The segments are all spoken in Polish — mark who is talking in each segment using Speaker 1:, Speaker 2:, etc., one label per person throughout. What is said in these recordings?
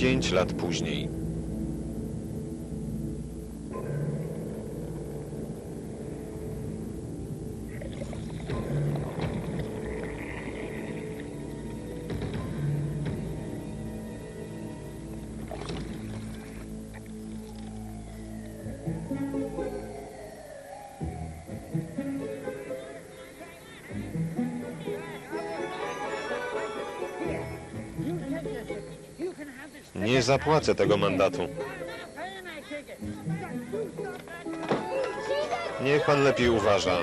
Speaker 1: Pięć lat później. Nie zapłacę tego mandatu. Niech pan lepiej uważa.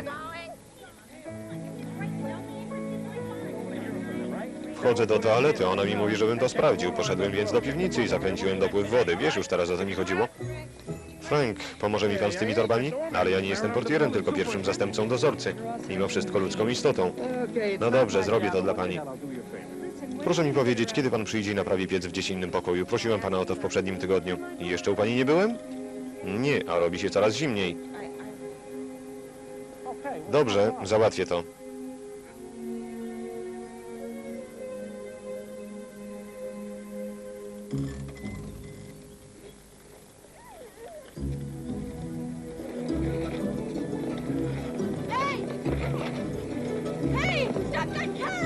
Speaker 1: Wchodzę do toalety, ona mi mówi, żebym to sprawdził. Poszedłem więc do piwnicy i zakręciłem dopływ wody. Wiesz już teraz o co mi chodziło? Frank, pomoże mi pan z tymi torbami? Ale ja nie jestem portierem, tylko pierwszym zastępcą dozorcy. Mimo wszystko ludzką istotą. No dobrze, zrobię to dla pani. Proszę mi powiedzieć, kiedy pan przyjdzie i naprawi piec w gdzieś innym pokoju? Prosiłem pana o to w poprzednim tygodniu. I jeszcze u pani nie byłem? Nie, a robi się coraz zimniej. Dobrze, załatwię to.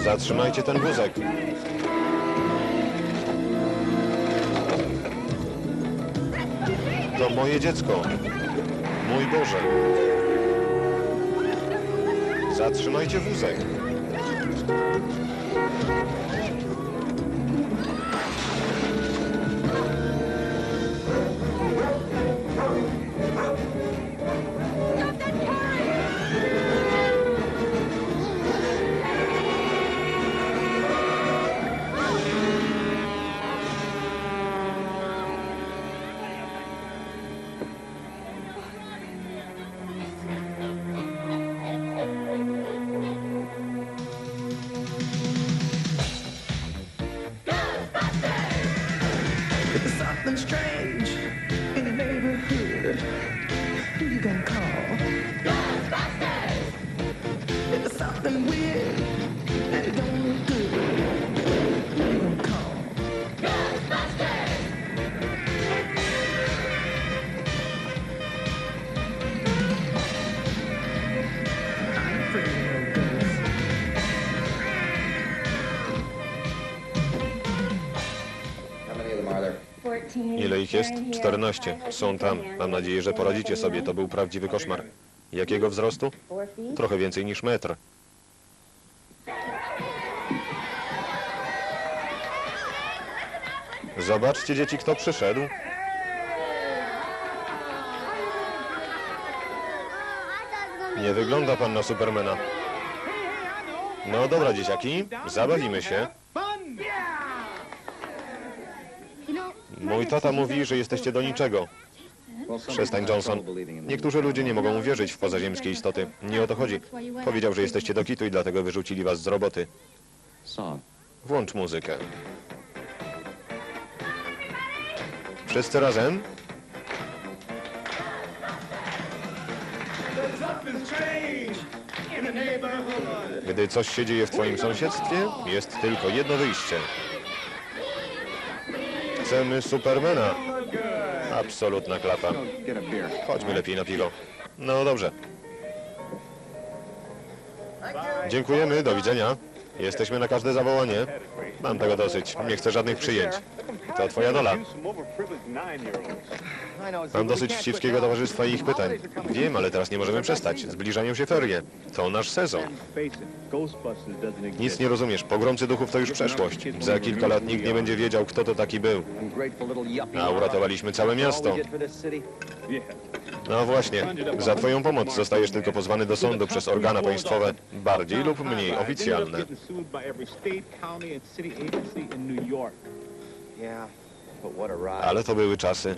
Speaker 1: Zatrzymajcie ten wózek. To moje dziecko. Mój Boże. Zatrzymajcie wózek.
Speaker 2: Strange in the neighborhood. Who you gonna call? Ghostbusters! There's something weird
Speaker 1: Ile ich jest? 14. Są tam. Mam nadzieję, że poradzicie sobie. To był prawdziwy koszmar. Jakiego wzrostu? Trochę więcej niż metr. Zobaczcie, dzieci, kto przyszedł. Nie wygląda pan na Supermana. No dobra, dzieciaki, zabawimy się. Mój tata mówi, że jesteście do niczego. Przestań, Johnson. Niektórzy ludzie nie mogą uwierzyć w pozaziemskie istoty. Nie o to chodzi. Powiedział, że jesteście do kitu i dlatego wyrzucili was z roboty. Włącz muzykę. Wszyscy razem? Gdy coś się dzieje w twoim sąsiedztwie, jest tylko jedno wyjście. Chcemy Supermana. Absolutna klapa. Chodźmy lepiej na piwo. No dobrze. Dziękujemy, do widzenia. Jesteśmy na każde zawołanie. Mam tego dosyć. Nie chcę żadnych przyjęć. To twoja dola. Mam dosyć wścibskiego towarzystwa i ich pytań. Wiem, ale teraz nie możemy przestać. Zbliżają się ferie. To nasz sezon. Nic nie rozumiesz. Pogromcy duchów to już przeszłość. Za kilka lat nikt nie będzie wiedział, kto to taki był. A uratowaliśmy całe miasto. No właśnie, za twoją pomoc zostajesz tylko pozwany do sądu przez organa państwowe, bardziej lub mniej oficjalne. Ale to były czasy.